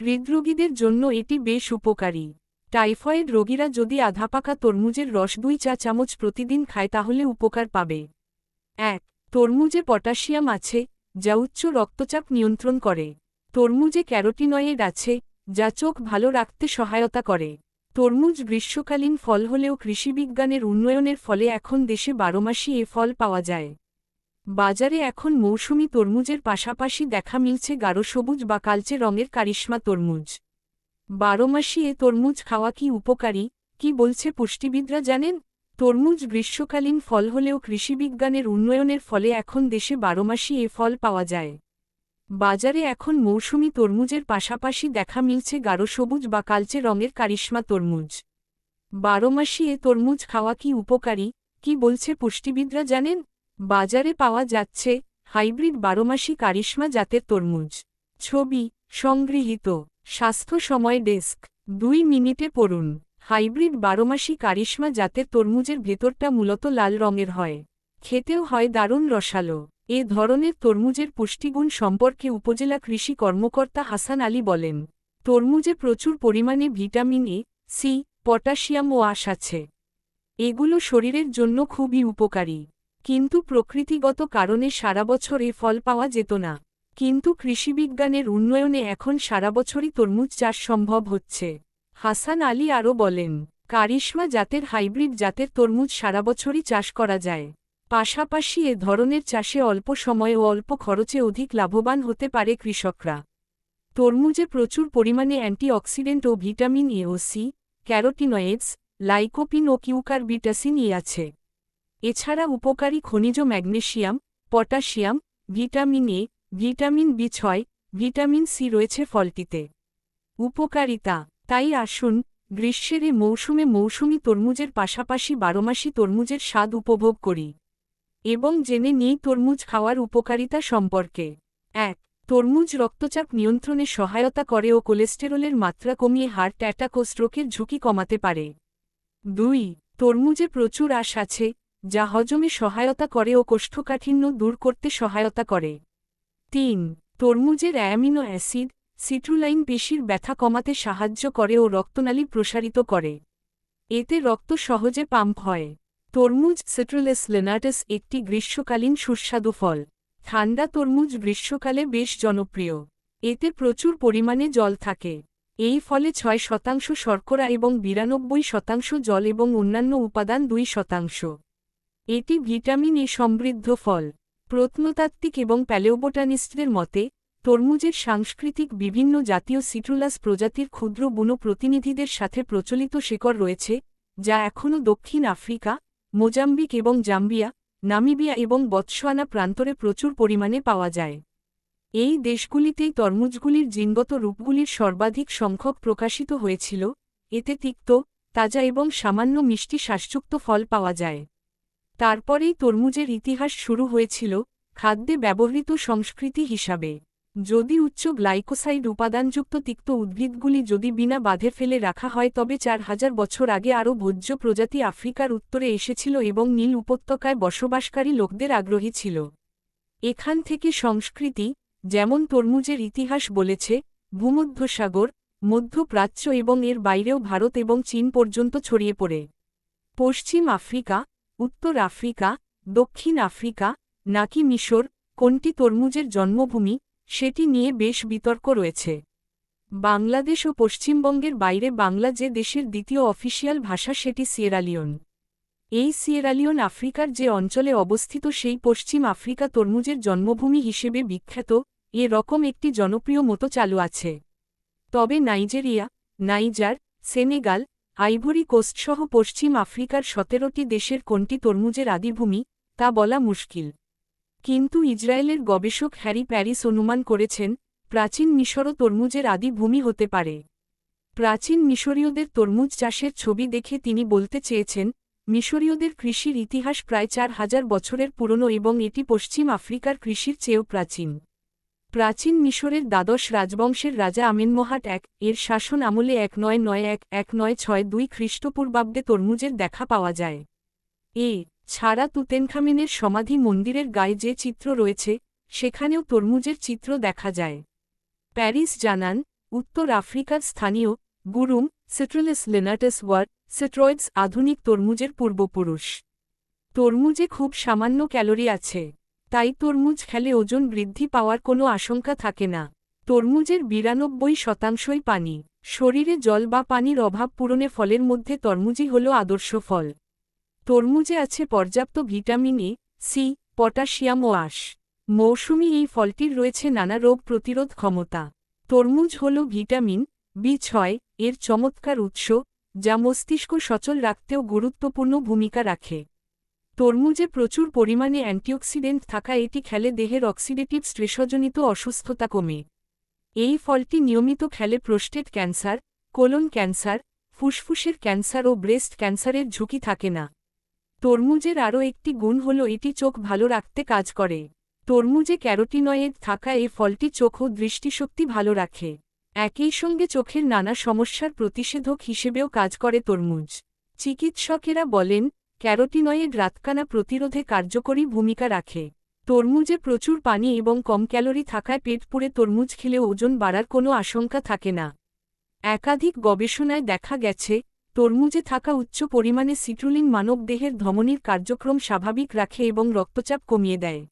হৃদরোগীদের জন্য এটি বেশ উপকারী। টাইফয়েড রোগীরা যদি আধাপাকা তরমুজের রস দুই চা চামচ প্রতিদিন খায় তাহলে উপকার পাবে। এক, তরমুজে পটাশিয়াম আছে, যা উচ্চ রক্তচাপ নিয়ন্ত্রণ করে। তরমুজে ক্যারোটিনয়েড আছে, যা চোখ ভালো রাখতে সহায়তা করে। তরমুজ গ্রীষ্মকালীন ফল হলেও কৃষিবিজ্ঞানের উন্নয়নের ফলে এখন দেশে বারোমাসই এ ফল পাওয়া যায়। বাজারে এখন মৌসুমি তরমুজের পাশাপাশি দেখা মিলছে গাঢ় সবুজ বা কালচে রঙের কারিশ্মা তরমুজ। বারোমাসি এ তরমুজ খাওয়া কি উপকারী? কি বলছে পুষ্টিবিদরা জানেন? তরমুজ গ্রীষ্মকালীন ফল হলেও কৃষিবিজ্ঞানের উন্নয়নের ফলে এখন দেশে বারোমাসি এ ফল পাওয়া যায়। বাজারে এখন মৌসুমি তরমুজের পাশাপাশি দেখা মিলছে গাঢ় সবুজ বা কালচে রঙের কারিশ্মা তরমুজ। বারোমাসি এ তরমুজ খাওয়া কি উপকারী? কি বলছে পুষ্টিবিদরা জানেন? বাজারে পাওয়া যাচ্ছে হাইব্রিড বারোমাসি কারিশ্মা জাতের তরমুজ। ছবি, সংগৃহীত, স্বাস্থ্য সময় ডেস্ক, দুই মিনিটে পড়ুন। হাইব্রিড বারোমাসি কারিশ্মা জাতের তরমুজের ভেতরটা মূলত লাল রঙের হয়। খেতেও হয় দারুণ রসালো। এ ধরনের তরমুজের পুষ্টিগুণ সম্পর্কে উপজেলা কৃষি কর্মকর্তা হাসান আলী বলেন, তরমুজে প্রচুর পরিমাণে ভিটামিন এ, সি, পটাশিয়াম ও আশ আছে। এগুলো শরীরের জন্য খুবই উপকারী। কিন্তু প্রকৃতিগত কারণে সারা বছর এ ফল পাওয়া যেত না। কিন্তু কৃষিবিজ্ঞানের উন্নয়নে এখন সারা বছরই তরমুজ চাষ সম্ভব হচ্ছে। হাসান আলী আরও বলেন, কারিশ্মা জাতের হাইব্রিড জাতের তরমুজ সারা বছরই চাষ করা যায়। পাশাপাশি এ ধরনের চাষে অল্প সময় ও অল্প খরচে অধিক লাভবান হতে পারে কৃষকরা। তরমুজে প্রচুর পরিমাণে অ্যান্টিঅক্সিডেন্ট ও ভিটামিন এ ও সি, ক্যারোটিনয়েডস, লাইকোপিন ও কিউকারবিটাসিন ই আছে। এছাড়া উপকারী খনিজ magnesium, potassium, vitamin A, vitamin B ছয়, ভিটামিন সি রয়েছে ফলটিতে। উপকারিতা, তাই আসুন, গ্রীষ্মের এ মৌসুমে মৌসুমি তরমুজের পাশাপাশি বারোমাসি তরমুজের স্বাদ উপভোগ করি। এবং জেনে নিই তরমুজ খাওয়ার উপকারিতা সম্পর্কে। এক, তরমুজ রক্তচাপ নিয়ন্ত্রণে সহায়তা করে ও কোলেস্টেরলের মাত্রা কমিয়ে হার্ট অ্যাটাক ও স্ট্রোকের ঝুঁকি কমাতে পারে। দুই, তরমুজে প্রচুর আশ আছে যা হজমে সহায়তা করে ও কোষ্ঠকাঠিন্য দূর করতে সহায়তা করে। তিন, তরমুজের অ্যামিনো অ্যাসিড, সিট্রুলাইন পেশির ব্যথা কমাতে সাহায্য করে ও রক্তনালী প্রসারিত করে। এতে রক্ত সহজে পাম্প হয়। তরমুজ সিট্রুলেস লেনাটাস একটি গ্রীষ্মকালীন সুস্বাদু ফল। ঠান্ডা তরমুজ গ্রীষ্মকালে বেশ জনপ্রিয়। এতে প্রচুর পরিমাণে জল থাকে। এই ফলে ছয় শতাংশ শর্করা এবং বিরানব্বই শতাংশ জল এবং অন্যান্য উপাদান দুই শতাংশ। এটি ভিটামিন এ সমৃদ্ধ ফল। প্রত্নতাত্ত্বিক এবং প্যালেওবোটানিস্টদের মতে, তরমুজের সাংস্কৃতিক বিভিন্ন জাতীয় সিট্রুলাস প্রজাতির ক্ষুদ্র বুনো প্রতিনিধিদের সাথে প্রচলিত শেকড় রয়েছে, যা এখনও দক্ষিণ আফ্রিকা, মোজাম্বিক এবং জাম্বিয়া, নামিবিয়া এবং বৎসোয়ানা প্রান্তরে প্রচুর পরিমাণে পাওয়া যায়। এই দেশগুলিতেই তরমুজগুলির জিনগত রূপগুলির সর্বাধিক সংখ্যক প্রকাশিত হয়েছিল, এতে তিক্ত, তাজা এবং সামান্য মিষ্টি শ্বাসযুক্ত ফল পাওয়া যায়। তারপরেই তরমুজের ইতিহাস শুরু হয়েছিল খাদ্যে ব্যবহৃত সংস্কৃতি হিসাবে। যদি উচ্চ গ্লাইকোসাইড উপাদানযুক্ত তিক্ত উদ্ভিদগুলি যদি বিনা বাঁধে ফেলে রাখা হয়, তবে চার হাজার বছর আগে আরও ভোজ্য প্রজাতি আফ্রিকার উত্তরে এসেছিল এবং নীল উপত্যকায় বসবাসকারী লোকদের আগ্রহী ছিল। এখান থেকে সংস্কৃতি, যেমন তরমুজের ইতিহাস বলেছে, ভূমধ্যসাগর, মধ্যপ্রাচ্য এবং এর বাইরেও ভারত এবং চীন পর্যন্ত ছড়িয়ে পড়ে। পশ্চিম আফ্রিকা উত্তর আফ্রিকা, দক্ষিণ আফ্রিকা, নাকি মিশর, কোনটি তরমুজের জন্মভূমি, সেটি নিয়ে বেশ বিতর্ক রয়েছে। বাংলাদেশ ও পশ্চিমবঙ্গের বাইরে বাংলা যে দেশের দ্বিতীয় অফিসিয়াল ভাষা সেটি সিয়েরালিয়ন এই সিয়েরালিয়ন আফ্রিকার যে অঞ্চলে অবস্থিত সেই পশ্চিম আফ্রিকা তরমুজের জন্মভূমি হিসেবে বিখ্যাত, এ রকম একটি জনপ্রিয় মতো চালু আছে। তবে নাইজেরিয়া, নাইজার, সেনেগাল আইভরি কোস্টসহ পশ্চিম আফ্রিকার সতেরোটি দেশের কোনটি তরমুজের আদিভূমি, তা বলা মুশকিল। কিন্তু ইসরায়েলের গবেষক হ্যারি প্যারিস অনুমান করেছেন, প্রাচীন মিশরও তরমুজের আদি ভূমি হতে পারে। প্রাচীন মিশরীয়দের তরমুজ চাষের ছবি দেখে তিনি বলতে চেয়েছেন, মিশরীয়দের কৃষির ইতিহাস প্রায় চার হাজার বছরের পুরনো এবং এটি পশ্চিম আফ্রিকার কৃষির চেয়েও প্রাচীন। প্রাচীন মিশরের দ্বাদশ রাজবংশের রাজা আমিনমহাট এক, এর শাসন আমলে এক নয় নয় এক এক নয় ছয় দুই খ্রিস্টপূর্বাব্দে তরমুজের দেখা পাওয়া যায়। এ, ছাড়া তুতেনখামেনের সমাধি মন্দিরের গায়ে যে চিত্র রয়েছে, সেখানেও তরমুজের চিত্র দেখা যায়। প্যারিস জানান, উত্তর আফ্রিকার স্থানীয়, গুরুম, সিট্রুলিস লেনাটাস ওয়ার সিট্রয়েডস আধুনিক তরমুজের পূর্বপুরুষ। তরমুজে খুব সামান্য ক্যালোরি আছে। তাই তরমুজ খেলে ওজন বৃদ্ধি পাওয়ার কোনো আশঙ্কা থাকে না। তরমুজের বিরানব্বই শতাংশই পানি। শরীরে জল বা পানির অভাব পূরণে ফলের মধ্যে তরমুজই হল আদর্শ ফল। তরমুজে আছে পর্যাপ্ত ভিটামিন এ, সি, পটাশিয়াম ও আশ। মৌসুমি এই ফলটির রয়েছে নানা রোগ প্রতিরোধ ক্ষমতা। তরমুজ হল ভিটামিন বি ছয়, এর চমৎকার উৎস, যা মস্তিষ্ক সচল রাখতেও গুরুত্বপূর্ণ ভূমিকা রাখে। তরমুজে প্রচুর পরিমাণে অ্যান্টিঅক্সিডেন্ট থাকা এটি খেলে দেহের অক্সিডেটিভ স্ট্রেসজনিত অসুস্থতা কমে। এই ফলটি নিয়মিত খেলে প্রোস্টেট ক্যান্সার, কোলন ক্যান্সার, ফুসফুসের ক্যান্সার ও ব্রেস্ট ক্যান্সারের ঝুঁকি থাকে না। তরমুজের আরও একটি গুণ হল এটি চোখ ভালো রাখতে কাজ করে। তরমুজে ক্যারোটিনয়েড থাকা এই ফলটি চোখ ও দৃষ্টিশক্তি ভালো রাখে। একই সঙ্গে চোখের নানা সমস্যার প্রতিষেধক হিসেবেও কাজ করে তরমুজ। চিকিৎসকেরা বলেন ক্যারোটিনয়েড রাতকানা প্রতিরোধে কার্যকরী ভূমিকা রাখে। তরমুজে প্রচুর পানি এবং কম ক্যালোরি থাকায় পেট পুড়ে তরমুজ খেলে ওজন বাড়ার কোনো আশঙ্কা থাকে না। একাধিক গবেষণায় দেখা গেছে, তরমুজে থাকা উচ্চ পরিমাণে সিট্রুলিন মানবদেহের ধমনির কার্যক্রম স্বাভাবিক রাখে এবং রক্তচাপ কমিয়ে দেয়।